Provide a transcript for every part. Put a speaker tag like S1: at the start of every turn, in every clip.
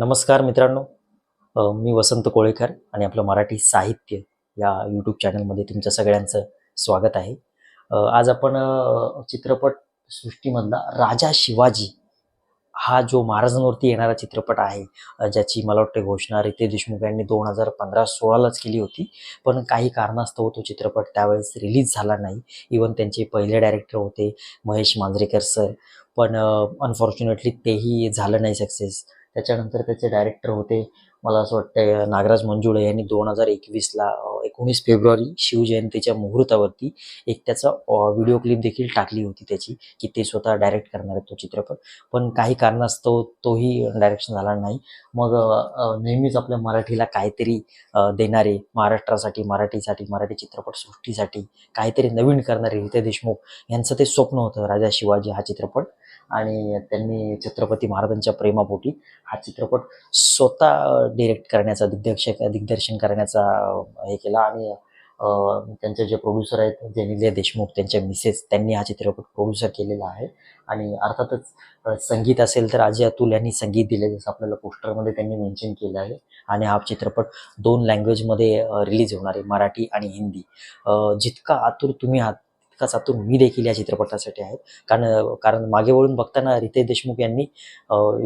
S1: नमस्कार मित्रांनो. मी वसंत कोळेकर आणि आपलं मराठी साहित्य या यूट्यूब चॅनलमध्ये तुमच्या सगळ्यांचं स्वागत आहे. आज आपण चित्रपट सृष्टीमधला राजा शिवाजी हा जो महाराजांवरती येणारा चित्रपट आहे ज्याची मला वाटते घोषणा रितेश देशमुख यांनी दोन हजार पंधरा सोळालाच केली होती. पण काही कारणास्तव तो चित्रपट त्यावेळेस रिलीज झाला नाही. इवन त्यांचे पहिले डायरेक्टर होते महेश मांजरेकर सर पण अनफॉर्च्युनेटली तेही झालं नाही सक्सेस त्याच्यानंतर त्याचे डायरेक्टर होते. मला असं वाटतं नागराज मंजुळे यांनी दोन हजार एकवीसला एकोणीस फेब्रुवारी शिवजयंतीच्या मुहूर्तावरती एक त्याचा व्हिडिओ क्लिप देखील टाकली होती त्याची की ते स्वतः डायरेक्ट करणार आहेत तो चित्रपट. पण काही कारणास्तव तोही डायरेक्शन झाला नाही. मग नेहमीच आपल्या मराठीला काहीतरी देणारे महाराष्ट्रासाठी मराठीसाठी मराठी चित्रपटसृष्टीसाठी काहीतरी नवीन करणारे रितेश देशमुख यांचं ते स्वप्न होतं राजा शिवाजी हा चित्रपट. आणि त्यांनी छत्रपती महाराजांच्या प्रेमापोटी हा चित्रपट स्वतः डिरेक्ट करण्याचा दिग्दर्शक दिग्दर्शन करण्याचा हे केला. आणि त्यांचे जे प्रोड्युसर आहेत जेनिलिया देशमुख त्यांच्या मिसेस त्यांनी हा चित्रपट प्रोड्युसर केलेला आहे. आणि अर्थातच संगीत असेल तर अजय अतुल यांनी संगीत दिले जसं आपल्याला पोस्टरमध्ये त्यांनी मेन्शन केलं आहे. आणि हा चित्रपट दोन लँग्वेजमध्ये रिलीज होणार आहे मराठी आणि हिंदी. जितका आतुर तुम्ही आहात तितकाच मी देखील या चित्रपटासाठी आहे. कारण कारण मागे वळून बघताना रितेश देशमुख यांनी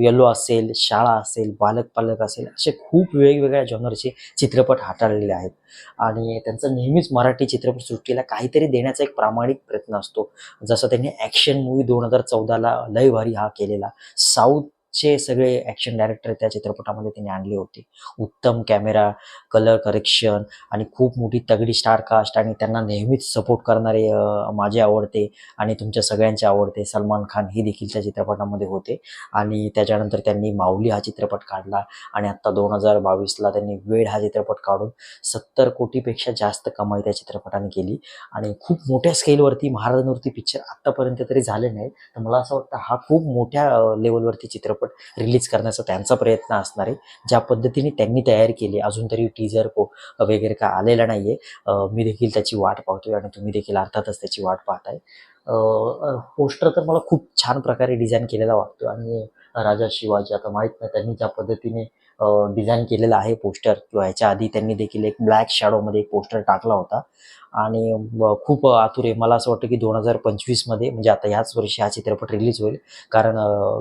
S1: येलो असेल शाळा असेल बालक पालक असेल असे खूप वेगवेगळ्या जॉनरचे चित्रपट हाताळलेले आहेत. आणि त्यांचा नेहमीच मराठी चित्रपटसृष्टीला काहीतरी देण्याचा एक प्रामाणिक प्रयत्न असतो. जसं त्यांनी ॲक्शन मूवी दोन हजार चौदाला लय भारी हा केलेला. साऊथ चे सगळे ॲक्शन डायरेक्टर त्या चित्रपटामध्ये त्यांनी आणले होते. उत्तम कॅमेरा कलर करेक्शन आणि खूप मोठी तगडी स्टार कास्ट आणि त्यांना नेहमीच सपोर्ट करणारे माझे आवडते आणि तुमच्या सगळ्यांचे आवडते. सलमान खान हे देखील त्या चित्रपटामध्ये होते. आणि त्याच्यानंतर त्यांनी माऊली हा चित्रपट काढला आणि आत्ता दोन हजार बावीसला त्यांनी वेड हा चित्रपट काढून सत्तर कोटीपेक्षा जास्त कमाई त्या चित्रपटाने केली. आणि खूप मोठ्या स्केलवरती महाराजांवरती पिक्चर आत्तापर्यंत तरी झाले नाही तर मला असं वाटतं हा खूप मोठ्या लेवलवरती चित्रपट रिलीज करण्याचा त्यांचा प्रयत्न असणार आहे. ज्या पद्धतीने त्यांनी तयारी केली अजून तरी टीजर को वगैरे काय आलेला नाही आहे मी देखील त्याची वाट पाहतोय आणि तुम्ही देखील अर्थातच त्याची वाट पाहताय. पोस्टर तर मला खूप छान प्रकारे डिझाईन केलेला वाटतो आणि राजा शिवाजी आता माहीत नाही त्यांनी ज्या पद्धतीने डिझाईन केलेला आहे पोस्टर किंवा ह्याच्या आधी त्यांनी देखील एक ब्लॅक शॅडोमध्ये एक पोस्टर टाकला होता. आणि खूप आतुर आहे. मला असं वाटतं की दोन हजार पंचवीसमध्ये म्हणजे आता ह्याच वर्षी हा चित्रपट रिलीज होईल. कारण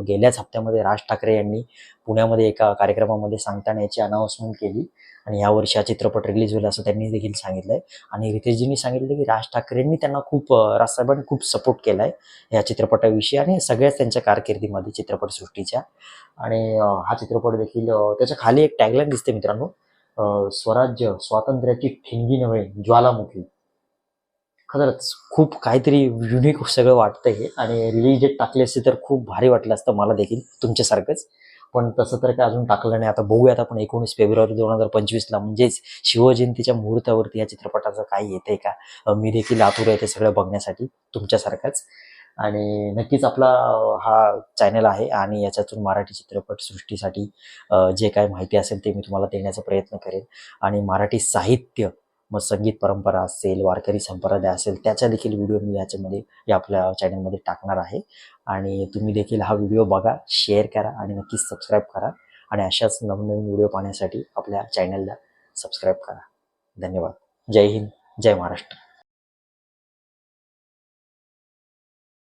S1: गेल्याच हप्त्यामध्ये राज ठाकरे यांनी पुण्यामध्ये एका कार्यक्रमामध्ये सांगताना याची अनाऊन्समेंट केली आणि या वर्षी हा चित्रपट रिलीज होईल असं त्यांनी देखील सांगितलं आहे आणि रितेशजींनी सांगितलं की राज ठाकरेंनी त्यांना खूप राजसाहेबांनी खूप सपोर्ट केला आहे या चित्रपटाविषयी आणि सगळ्याच त्यांच्या कारकिर्दीमध्ये चित्रपटसृष्टीच्या. आणि हा चित्रपट देखील त्याच्याखाली एक टॅगलाईन दिसते मित्रांनो स्वराज्य स्वातंत्र्याची ठिणगी नव्हे ज्वालामुखी. खरंच खूप काहीतरी युनिक सगळं वाटतं हे. आणि रिलीज डेट टाकली असते तर खूप भारी वाटलं असतं मला देखील तुमच्यासारखंच. पण तसं तर काय अजून टाकलं नाही. आता बघूयात आपण एकोणीस फेब्रुवारी दोन हजार पंचवीसला म्हणजेच शिवजयंतीच्या मुहूर्तावरती या चित्रपटाचं काही येतंय का? मी देखील आतुर आहे ते सगळं बघण्यासाठी तुमच्यासारखाच. आणि नक्कीच आपला हा चॅनल आहे आणि याच्यातून मराठी चित्रपट सृष्टीसाठी जे काय माहिती असेल ते मी तुम्हाला देण्याचा प्रयत्न करेन. आणि मराठी साहित्य मग संगीत परंपरा असेल वारकरी संप्रदाय असेल त्याचा देखील व्हिडिओ मी याच्यामध्ये या आपल्या चॅनलमध्ये टाकणार आहे. आणि तुम्ही देखील हा व्हिडिओ बघा शेअर करा आणि नक्कीच सबस्क्राईब करा. आणि अशाच नवनवीन व्हिडिओ पाहण्यासाठी आपल्या चॅनलला सबस्क्राईब करा. धन्यवाद. जय हिंद जय महाराष्ट्र.